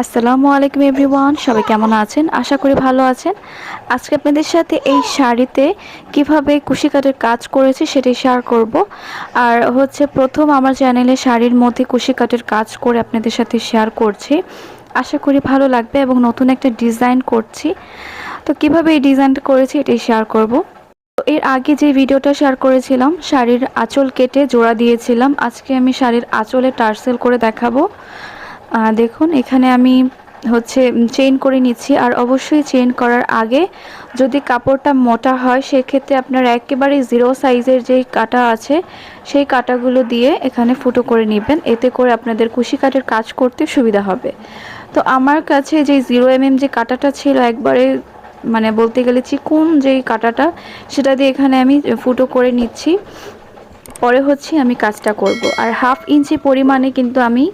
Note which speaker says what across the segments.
Speaker 1: আসসালামু আলাইকুম এভরিওয়ান, সবাই কেমন আছেন? আশা করি ভালো আছেন। আজকে আপনাদের সাথে এই শাড়িতে কীভাবে কুশি কাটের কাজ করেছি সেটাই শেয়ার করব। আর হচ্ছে প্রথম আমার চ্যানেলে শাড়ির মধ্যে কুশি কাটের কাজ করে আপনাদের সাথে শেয়ার করছি। আশা করি ভালো লাগবে এবং নতুন একটা ডিজাইন করছি। তো কীভাবে এই ডিজাইনটা করেছি এটাই শেয়ার করব। এর আগে যে ভিডিওটা শেয়ার করেছিলাম, শাড়ির আঁচল কেটে জোড়া দিয়েছিলাম। আজকে আমি শাড়ির আঁচলে টার্সেল করে দেখাবো। দেখুন, এখানে আমি হচ্ছে চেইন করে নিচ্ছি। আর অবশ্যই চেইন করার আগে যদি কাপড়টা মোটা হয়, সেক্ষেত্রে আপনার একেবারে জিরো সাইজের যেই কাটা আছে, সেই কাটাগুলো দিয়ে এখানে ফুটো করে নেবেন। এতে করে আপনাদের কুশি কাটের কাজ করতে সুবিধা হবে। তো আমার কাছে যে জিরো এম এম যে কাটাটা ছিল, একবারে মানে বলতে গেলে চিকুন যেই কাটাটা, সেটা দিয়ে এখানে আমি ফুটো করে নিচ্ছি। পরে হচ্ছে আমি কাজটা করব। আর হাফ ইঞ্চি পরিমাণে কিন্তু আমি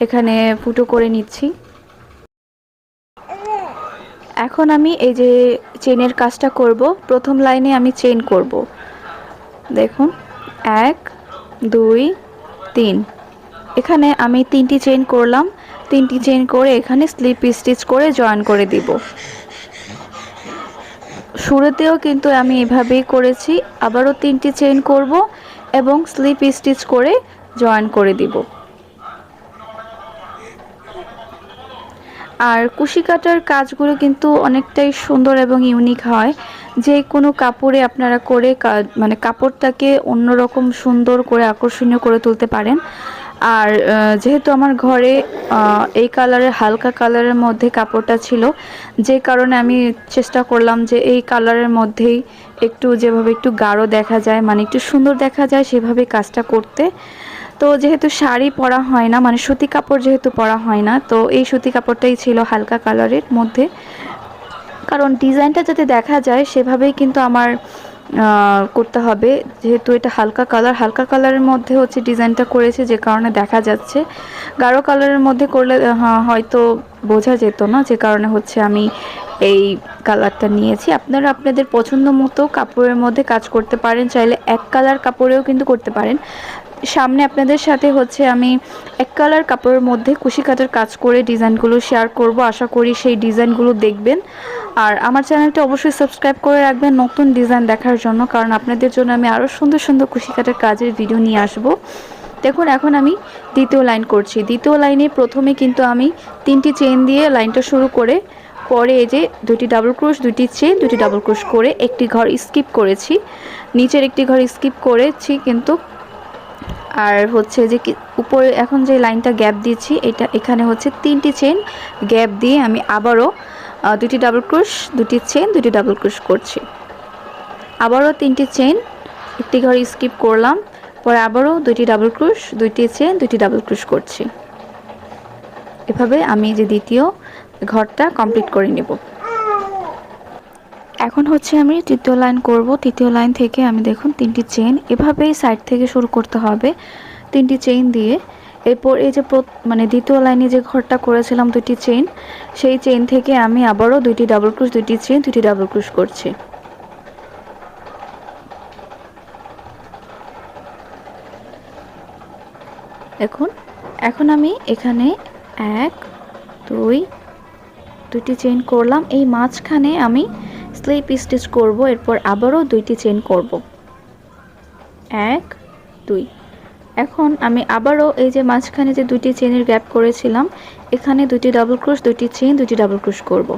Speaker 1: এখানে ফুটো করে নিচ্ছি। এখন আমি এই যে চেনের কাজটা করব, প্রথম লাইনে আমি চেন করব। দেখুন, এক, দুই, তিন। এখানে আমি তিনটি চেন করলাম। তিনটি চেন করে এখানে স্লিপ স্টিচ করে জয়েন করে দিব। শুরুতেও কিন্তু আমি এভাবেই করেছি, আবারও তিনটি চেন করব এবং স্লিপ স্টিচ করে জয়েন করে দিব। আর কুশি কাটার কাজগুলো কিন্তু অনেকটাই সুন্দর এবং ইউনিক হয়। যে কোনো কাপড়ে আপনারা করে মানে কাপড়টাকে অন্যরকম সুন্দর করে আকর্ষণীয় করে তুলতে পারেন। আর যেহেতু আমার ঘরে এই কালারের, হালকা কালারের মধ্যে কাপড়টা ছিল, যে কারণে আমি চেষ্টা করলাম যে এই কালারের মধ্যেই একটু যেভাবে একটু গাঢ় দেখা যায় মানে একটু সুন্দর দেখা যায়, সেভাবে কাজটা করতে। তো যেহেতু শাড়ি পরা হয় না মানে সুতি কাপড় যেহেতু পরা হয় না, তো এই সুতি কাপড়টাই ছিল হালকা কালারের মধ্যে। কারণ ডিজাইনটা যাতে দেখা যায়, সেভাবেই কিন্তু আমার করতে হবে। যেহেতু এটা হালকা কালার, হালকা কালারের মধ্যে হচ্ছে ডিজাইনটা করেছে, যে কারণে দেখা যাচ্ছে। গাঢ় কালারের মধ্যে করলে হয়তো বোঝা যেত না, যে কারণে হচ্ছে আমি এই কালারটা নিয়েছি। আপনারা আপনাদের পছন্দ মতো কাপড়ের মধ্যে কাজ করতে পারেন, চাইলে এক কালার কাপড়েও কিন্তু করতে পারেন। সামনে আপনাদের সাথে হচ্ছে আমি এক কালার কাপড়ের মধ্যে কুশি কাটার কাজ করে ডিজাইনগুলো শেয়ার করব। আশা করি সেই ডিজাইনগুলো দেখবেন। আর আমার চ্যানেলটা অবশ্যই সাবস্ক্রাইব করে রাখবেন নতুন ডিজাইন দেখার জন্য, কারণ আপনাদের জন্য আমি আরও সুন্দর সুন্দর কুশি কাজের ভিডিও নিয়ে আসব। দেখুন, এখন আমি দ্বিতীয় লাইন করছি। দ্বিতীয় লাইনে প্রথমে কিন্তু আমি তিনটি চেন দিয়ে লাইনটা শুরু করে, পরে এই যে দুটি ডাবল ক্রোশ দুটি চেন দুটি ডাবল ক্রোশ করে একটি ঘর স্কিপ করেছি। নিচের একটি ঘর স্কিপ করেছি কিন্তু আর হচ্ছে যে উপরে এখন যে লাইনটা গ্যাপ দিয়েছি এটা এখানে হচ্ছে তিনটি চেন গ্যাপ দিয়ে আমি আবারও দুটি ডাবল ক্রুশ দুটি চেন দুটি ডাবল ক্রুশ করছি। আবারও তিনটি চেন একটি ঘর স্কিপ করলাম, পরে আবারও দুটি ডাবল ক্রুশ দুইটি চেন দুটি ডাবল ক্রুশ করছি। এভাবে আমি যে দ্বিতীয় ঘরটা কমপ্লিট করে নেব। এখন হচ্ছে আমি তৃতীয় লাইন করব। তৃতীয় লাইন থেকে আমি দেখুন তিনটি চেন এভাবেই সাইড থেকে শুরু করতে হবে। তিনটি চেইন দিয়ে এরপর এই যে মানে দ্বিতীয় লাইনে যে ঘরটা করেছিলাম দুটি চেইন, সেই চেইন থেকে আমি আবারও দুইটি ডাবল ক্রুশ দুইটি চেইন দুটি ডাবল ক্রুশ করছি। দেখুন, এখন আমি এখানে এক, দুই দুটি চেইন করলাম। এই মাঝখানে আমি স্লিপ স্টিচ করব, এরপর আবারও দুইটি চেন করব। এক, দুই। এখন আমি আবারও এই যে মাঝখানে যে দুটি চেনের গ্যাপ করেছিলাম, এখানে দুটি ডাবল ক্রুশ দুটি চেন দুটি ডাবল ক্রুশ করব।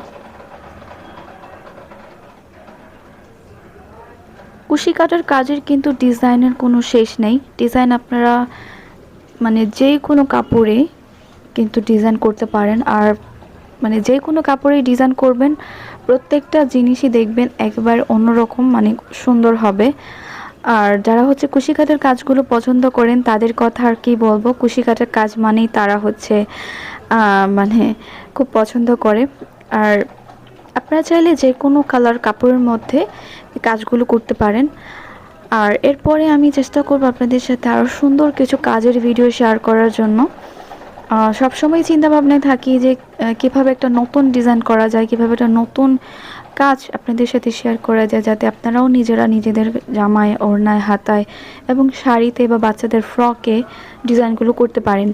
Speaker 1: কুশি কাটার কাজের কিন্তু ডিজাইনের কোনো শেষ নেই। ডিজাইন আপনারা মানে যে কোনো কাপড়ে কিন্তু ডিজাইন করতে পারেন। আর মানে যে কোনো কাপড়ে ডিজাইন করবেন, প্রত্যেকটা জিনিসই দেখবেন একবার অন্যরকম মানে সুন্দর হবে। আর যারা হচ্ছে কুশিকাটের কাজগুলো পছন্দ করেন, তাদের কথা আর কি বলব কুশিকাটের কাজ মানেই তারা হচ্ছে মানে খুব পছন্দ করে। আর আপনারা চাইলে যে কোনো কালার কাপড়ের মধ্যে কাজগুলো করতে পারেন। আর এরপরে আমি চেষ্টা করব আপনাদের সাথে আরও সুন্দর কিছু কাজের ভিডিও শেয়ার করার জন্য। সবসময় চিন্তা ভাবনায় থাকি যে কীভাবে একটা নতুন ডিজাইন করা যায়, কীভাবে একটা নতুন কাজ আপনাদের সাথে শেয়ার করা যায় যাতে আপনারাও নিজেরা নিজেদের জামায়, ওড়নায়, হাতায় এবং শাড়িতে বা বাচ্চাদের ফ্রকে ডিজাইনগুলো করতে পারেন।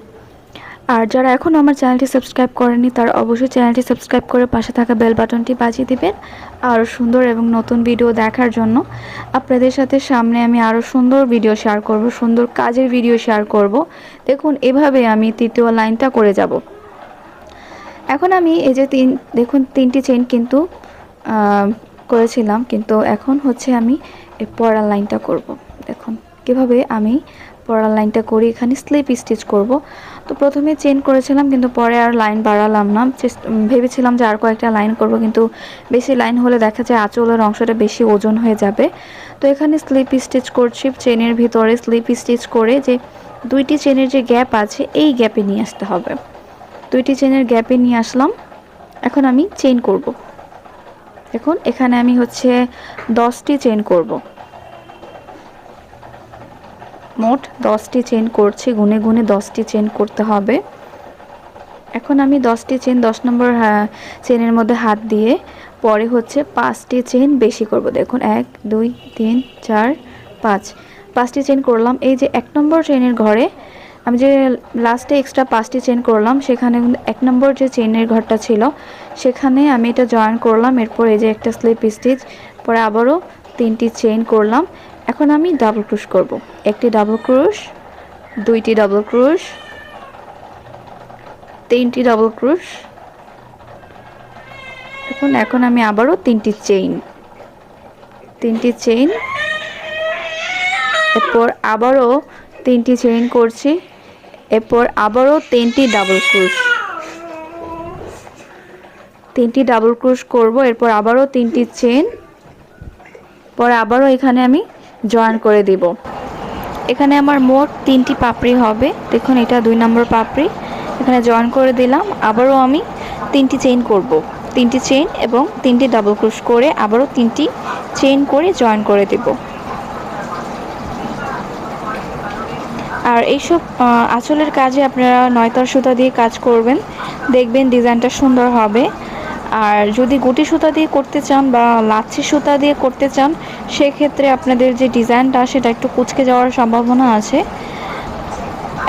Speaker 1: আর যারা এখনও আমার চ্যানেলটি সাবস্ক্রাইব করেনি তারা অবশ্যই চ্যানেলটি সাবস্ক্রাইব করে পাশে থাকা বেল বাটনটি বাজিয়ে দিবেন আরও সুন্দর এবং নতুন ভিডিও দেখার জন্য। আপনাদের সাথে সামনে আমি আরও সুন্দর ভিডিও শেয়ার করব, সুন্দর কাজের ভিডিও শেয়ার করব। দেখুন, এভাবে আমি তৃতীয় লাইনটা করে যাব। এখন আমি এই যে তিন, দেখুন, তিনটি চেন কিন্তু করেছিলাম, কিন্তু এখন হচ্ছে আমি এই পড়ার লাইনটা করব। দেখুন, কীভাবে আমি পড়ার লাইনটা করি, এখানে স্লিপ স্টিচ করব। তো প্রথমে চেন করেছিলাম, কিন্তু পরে আর লাইন বাড়ালাম না। ভেবেছিলাম যে আর কয়েকটা লাইন করব, কিন্তু বেশি লাইন হলে দেখা যায় আঁচলের অংশটা বেশি ওজন হয়ে যাবে। তো এখানে স্লিপ স্টিচ করছি চেনের ভিতরে স্লিপ স্টিচ করে যে দুইটি চেনের যে গ্যাপ আছে, এই গ্যাপে নিয়ে আসতে হবে। দুইটি চেনের গ্যাপে নিয়ে আসলাম। এখন আমি চেন করব। দেখুন এখানে আমি হচ্ছে দশটি চেন করব। মোট দশটি চেন করছি, গুনে গুনে দশটি চেন করতে হবে। এখন আমি দশটি চেন দশ নম্বর চেনের মধ্যে হাত দিয়ে পরে হচ্ছে পাঁচটি চেন বেশি করব। দেখুন, এক, দুই, তিন, চার, পাঁচ। পাঁচটি চেন করলাম। এই যে এক নম্বর চেনের ঘরে আমি যে লাস্টে এক্সট্রা পাঁচটি চেন করলাম, সেখানে এক নম্বর যে চেনের ঘরটা ছিল, সেখানে আমি এটা জয়েন করলাম। এরপর এই যে একটা স্লিপ স্টিচ পরে আবারও তিনটি চেন করলাম। এখন আমি ডাবল ক্রুশ করব। একটি ডাবল ক্রুশ দুইটি ডাবল ক্রুশ তিনটি ডাবল ক্রুশ এখন এখন আমি আবারও তিনটি চেইন তিনটি চেইন এরপর আবারও তিনটি চেইন করছি। এরপর আবারও তিনটি ডাবল ক্রুশ তিনটি ডাবল ক্রুশ করব, এরপর আবারও তিনটি চেন পরে আবারও এখানে আমি জয়েন করে দিব। এখানে আমার মোট তিনটি পাপড়ি হবে। দেখুন, এটা দুই নম্বর পাপড়ি। এখানে জয়েন করে দিলাম। আবারও আমি তিনটি চেইন করব। তিনটি চেইন এবং তিনটি ডাবল ক্রুশ করে আবারও তিনটি চেইন করে জয়েন করে দেব। আর এইসব আঁচলের কাজে আপনারা নয়তার সুতা দিয়ে কাজ করবেন। দেখবেন ডিজাইনটা সুন্দর হবে। আর যদি গুটি সুতা দিয়ে করতে চান বা লাচ্ছি সুতা দিয়ে করতে চান, সেক্ষেত্রে আপনাদের যে ডিজাইনটা সেটা একটু কুচকে যাওয়ার সম্ভাবনা আছে।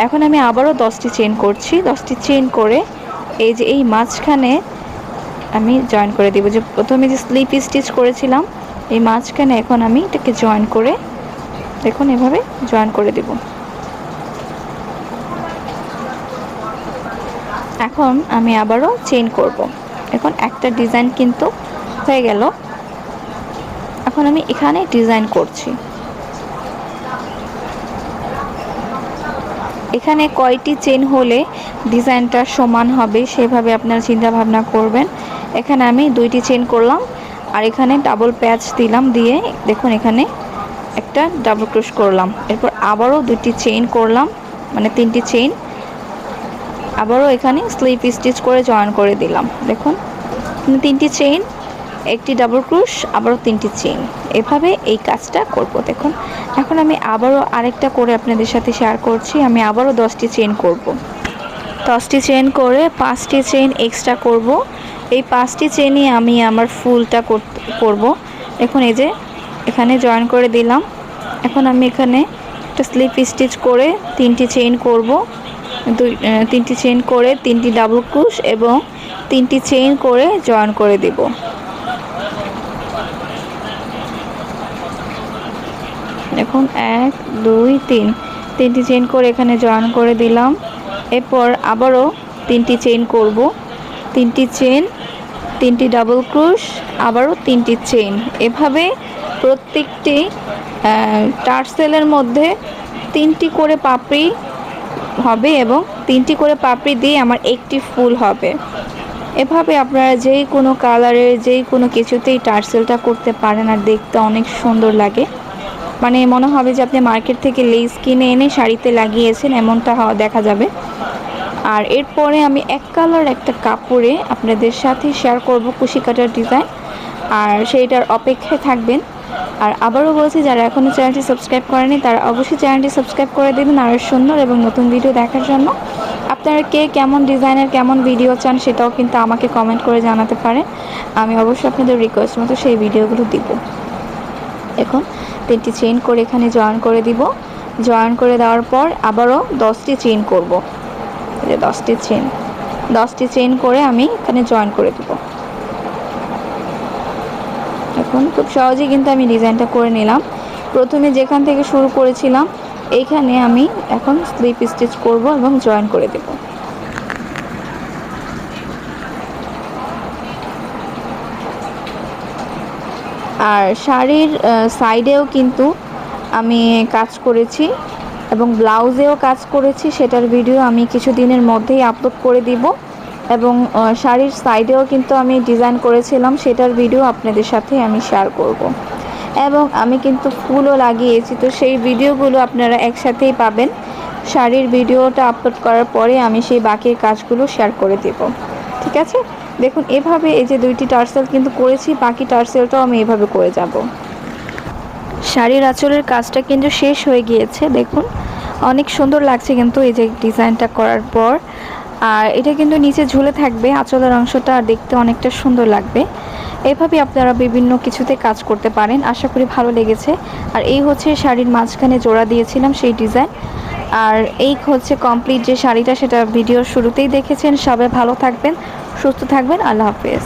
Speaker 1: এখন আমি আবারও দশটি চেন করছি। দশটি চেন করে এই যে এই মাঝখানে আমি জয়েন করে দিব। যে প্রথমে যে স্লিপ স্টিচ করেছিলাম, এই মাঝখানে এখন আমি এটাকে জয়েন করে দেখুন এভাবে জয়েন করে দেব। এখন আমি আবারও চেন করব। এখন একটা ডিজাইন কিন্তু হয়ে গেল। এখন আমি এখানে ডিজাইন করছি। এখানে কয়টি চেন হলে ডিজাইনটা সমান হবে সেভাবে আপনারা চিন্তা ভাবনা করবেন। এখানে আমি দুইটি চেন করলাম আর এখানে ডাবল প্যাচ দিলাম দিয়ে দেখুন এখানে একটা ডাবল ক্রোশ করলাম। এরপর আবারও দুটি চেইন করলাম মানে তিনটি চেইন আবারও এখানে স্লিপ স্টিচ করে জয়েন করে দিলাম। দেখুন তিনটি চেইন, একটি ডাবল ক্রুশ, আবারও তিনটি চেইন। এভাবে এই কাজটা করব, দেখুন। এখন আমি আবারও আরেকটা করে আপনাদের সাথে শেয়ার করছি। আমি আবারও দশটি চেইন করব। দশটি চেইন করে পাঁচটি চেইন এক্সট্রা করব। এই পাঁচটি চেইনই আমি আমার ফুলটা করব। এখন এই যে এখানে জয়েন করে দিলাম। এখন আমি এখানে একটা স্লিপ স্টিচ করে তিনটি চেইন করব। দুই তিনটি চেইন করে তিনটি ডাবল ক্রুশ এবং তিনটি চেইন করে জয়েন করে দেব। দেখুন, এক, দুই, তিন। তিনটি চেইন করে এখানে জয়েন করে দিলাম। এরপর আবারও তিনটি চেইন করব। তিনটি চেইন তিনটি ডাবল ক্রুশ আবারও তিনটি চেইন এভাবে প্রত্যেকটি টার্সেলের মধ্যে তিনটি করে পাপড়ি হবে এবং তিনটি করে পাপড়ি দিয়ে আমার একটি ফুল হবে। এভাবে আপনারা যেই কোনো কালারের যেই কোনো কিছুতেই টার্সেলটা করতে পারেন আর দেখতে অনেক সুন্দর লাগে। মানে মনে হবে যে আপনি মার্কেট থেকে লেস কিনে এনে শাড়িতে লাগিয়েছেন, এমনটা দেখা যাবে। আর এরপরে আমি এক কালার একটা কাপড়ে আপনাদের সাথে শেয়ার করব কুশি কাটার ডিজাইন আর সেইটার অপেক্ষায় থাকবেন। আর আবারও বলছি, যারা এখনও চ্যানেলটি সাবস্ক্রাইব করেনি, তারা অবশ্যই চ্যানেলটি সাবস্ক্রাইব করে দেবেন আরও সুন্দর এবং নতুন ভিডিও দেখার জন্য। আপনারা কে কেমন ডিজাইনের, কেমন ভিডিও চান সেটাও কিন্তু আমাকে কমেন্ট করে জানাতে পারেন। আমি অবশ্যই আপনাদের রিকোয়েস্ট মতো সেই ভিডিওগুলো দিব। এখন তিনটি চেইন করে এখানে জয়েন করে দিব। জয়েন করে দেওয়ার পর আবারও দশটি চেইন করব। দশটি চেন দশটি চেন করে আমি এখানে জয়েন করে দেব। এখন খুব সহজেই কিন্তু আমি ডিজাইনটা করে নিলাম। প্রথমে যেখান থেকে শুরু করেছিলাম, এইখানে আমি এখন স্লিপ স্টিচ করব এবং জয়েন করে দেব। আর শাড়ির সাইডেও কিন্তু আমি কাজ করেছি এবং ব্লাউজেও কাজ করেছি, সেটার ভিডিও আমি কিছু দিনের মধ্যেই আপলোড করে দিব। এবং শাড়ির সাইডেও কিন্তু আমি ডিজাইন করেছিলাম, সেটার ভিডিও আপনাদের সাথে আমি শেয়ার করব। এবং আমি কিন্তু ফুলও লাগিয়েছি, তো সেই ভিডিওগুলো আপনারা একসাথেই পাবেন। শাড়ির ভিডিওটা আপলোড করার পরে আমি সেই বাকির কাজগুলো শেয়ার করে দেব। ঠিক আছে? দেখুন, এভাবে এই যে দুইটি টার্সেল কিন্তু করেছি, বাকি টার্সেলটাও আমি এভাবে করে যাব। শাড়ির আঁচলের কাজটা কিন্তু শেষ হয়ে গিয়েছে, দেখুন। অনেক সুন্দর লাগছে কিন্তু এই যে ডিজাইনটা করার পর। আর এটা কিন্তু নিচে ঝুলে থাকবে, আঁচলের অংশটা দেখতে অনেকটা সুন্দর লাগবে। এভাবে আপনারা বিভিন্ন কিছুতে কাজ করতে পারেন, আশা করি ভালো লেগেছে। আর এই হচ্ছে শাড়ির মাঝখানে জোড়া দিয়েছিলাম সেই ডিজাইন। আর এই হচ্ছে কমপ্লিট যে শাড়িটা, সেটা ভিডিওর শুরুতেই দেখেছেন। সবাই ভালো থাকবেন, সুস্থ থাকবেন, আল্লাহ হাফেজ।